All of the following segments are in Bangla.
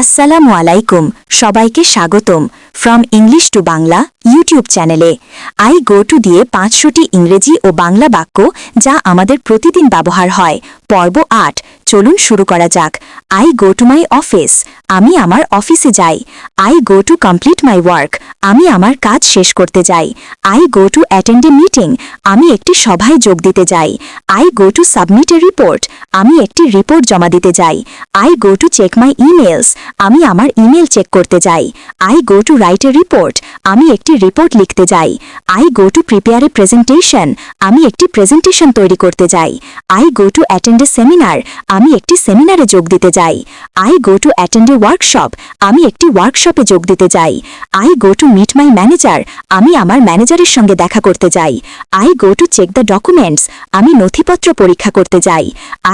আসসালামু আলাইকুম, সবাইকে স্বাগতম from English to Bangla YouTube চ্যানেলে আই গো টু দিয়ে পাঁচশোটি ইংরেজি ও বাংলা বাক্য যা আমাদের প্রতিদিন ব্যবহার হয়। পর্ব আট, চলুন শুরু করা যাক। I go to my office আমি আমার অফিসে যাই। I go to complete my work আমি আমার কাজ শেষ করতে যাই। I go to attend a meeting আমি একটি সভায় যোগ দিতে যাই। I go to submit a report আমি একটি রিপোর্ট জমা দিতে যাই। I go to check my emails আমি আমার ইমেল চেক করতে যাই। I go to write a report আমি একটি রিপোর্ট লিখতে যাই। I go to prepare a presentation আমি একটি প্রেজেন্টেশন তৈরি করতে যাই। I go to attend a seminar আমি একটি সেমিনারে যোগ দিতে যাই। I go to attend a workshop আমি একটি ওয়ার্কশপে যোগ দিতে যাই। I go to meet my manager আমি আমার ম্যানেজারের সঙ্গে দেখা করতে যাই। I go to check the documents আমি নথিপত্র পরীক্ষা করতে যাই।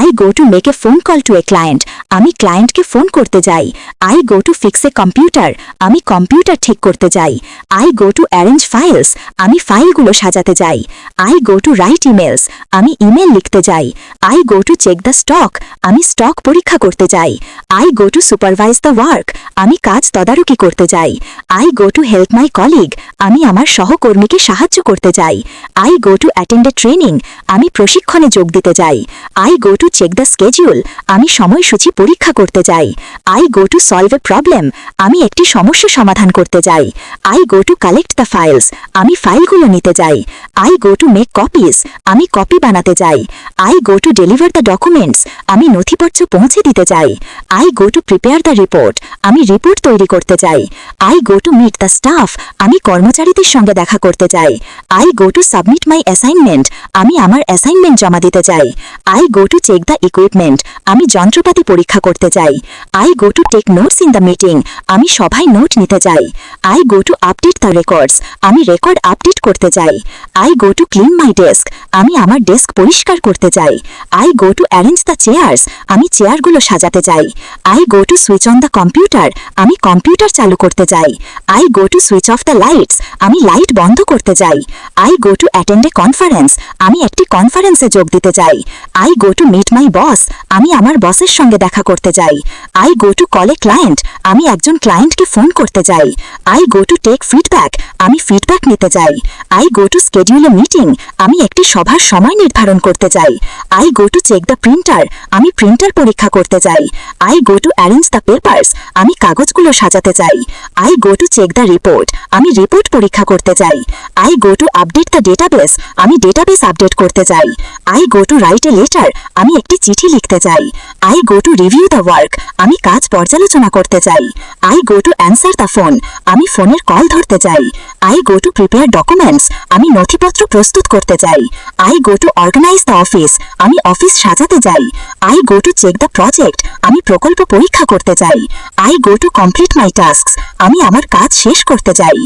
I go to make a phone call to a client আমি ক্লায়েন্টকে ফোন করতে যাই। I go to fix a computer আমি কম্পিউটার ঠিক করতে যাই। I go to arrange files আমি ফাইলগুলো সাজাতে যাই। I go to write emails আমি ইমেল লিখতে যাই। I go to check the stock আমি স্টক পরীক্ষা করতে যাই। I go to supervise the work আমি কাজ তদারকি করতে যাই। I go to help my colleague আমি আমার সহকর্মীকে সাহায্য করতে যাই। I go to attend a training আমি প্রশিক্ষণে যোগ দিতে যাই। I go to check the schedule আমি সময়সূচি পরীক্ষা করতে যাই। I go to solve a problem আমি একটি সমস্যা সমাধান করতে যাই। I go to collect the files আমি ফাইলগুলো নিতে যাই। I go to make copies আমি কপি বানাতে যাই। I go to deliver the documents আমি নথিপত্র পৌঁছে দিতে চাই। I go to prepare the report আমি রিপোর্ট তৈরি করতে যাই I go to meet the staff আমি কর্মচারীদের সঙ্গে দেখা করতে চাই। I go to submit my assignment আমি আমার অ্যাসাইনমেন্ট জমা দিতে চাই। I go to check the equipment আমি যন্ত্রপাতি পরীক্ষা করতে চাই। I go to take notes in the meeting আমি সভায় নোট নিতে চাই। I go to update the records আমি রেকর্ড আপডেট করতে চাই। I go to clean my desk আমি আমার ডেস্ক পরিষ্কার করতে চাই। I go to arrange the chairs আমি চেয়ারগুলো সাজাতে যাই I go to switch on the computer আমি কম্পিউটার চালু করতে যাই I go to switch off the lights আমি লাইট বন্ধ করতে যাই I go to attend a conference আমি একটি কনফারেন্সে যোগ দিতে যাই I go to meet my boss আমি আমার বসের সঙ্গে দেখা করতে যাই I go to call a client আমি একজন ক্লায়েন্টকে ফোন করতে যাই I go to take feedback আমি ফিডব্যাক নিতে যাই I go to schedule a meeting আমি একটি সভার সময় নির্ধারণ করতে যাই I go to check the printer আমি প্রিন্টার পরীক্ষা করতে যাই I go to arrange the papers আমি কাগজগুলো সাজাতে চাই। I go to check the report আমি রিপোর্ট পরীক্ষা করতে চাই। I go to update the database আমি ডেটাবেস আপডেট করতে চাই। I go to write a letter আমি একটি চিঠি লিখতে চাই। I go to review the work আমি কাজ পর্যালোচনা করতে চাই। I go to answer the phone আমি ফোনের কল ধরতে চাই I go to prepare documents আমি নথিপত্র প্রস্তুত করতে চাই I go to organise the office আমি অফিস সাজাতে যাই। I go to check the project আমি প্রকল্প পরীক্ষা করতে চাই I go to complete my task আমি আমার কাজ শেষ করতে চাই